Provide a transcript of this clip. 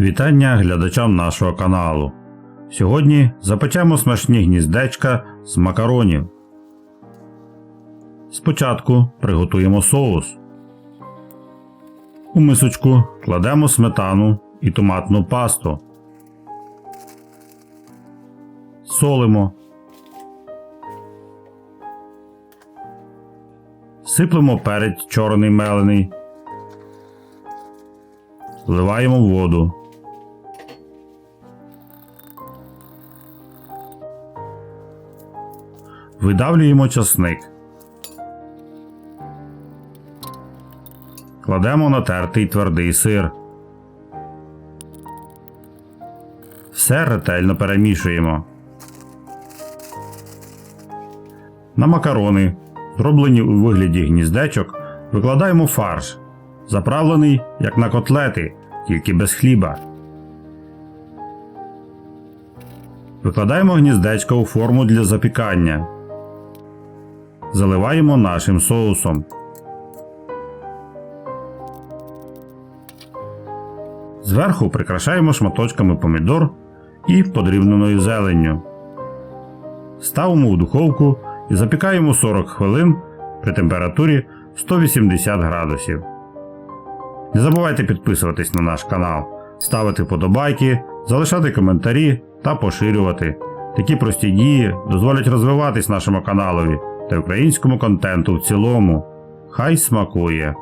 Вітання глядачам нашого каналу. Сьогодні запечемо смачні гніздечка з макаронів. Спочатку приготуємо соус. У мисочку кладемо сметану і томатну пасту. Солимо. Сиплемо перець чорний мелений. Вливаємо воду. Видавлюємо часник. Кладемо натертий твердий сир. Все ретельно перемішуємо. На макарони, зроблені у вигляді гніздечок, викладаємо фарш, заправлений як на котлети, тільки без хліба. Викладаємо гніздечко у форму для запікання. Заливаємо нашим соусом. Зверху прикрашаємо шматочками помідор і подрібненою зеленню. Ставимо в духовку і запікаємо 40 хвилин при температурі 180 градусів. Не забувайте підписуватись на наш канал, ставити вподобайки, залишати коментарі та поширювати. Такі прості дії дозволять розвиватись нашому каналові та українському контенту в цілому. Хай смакує!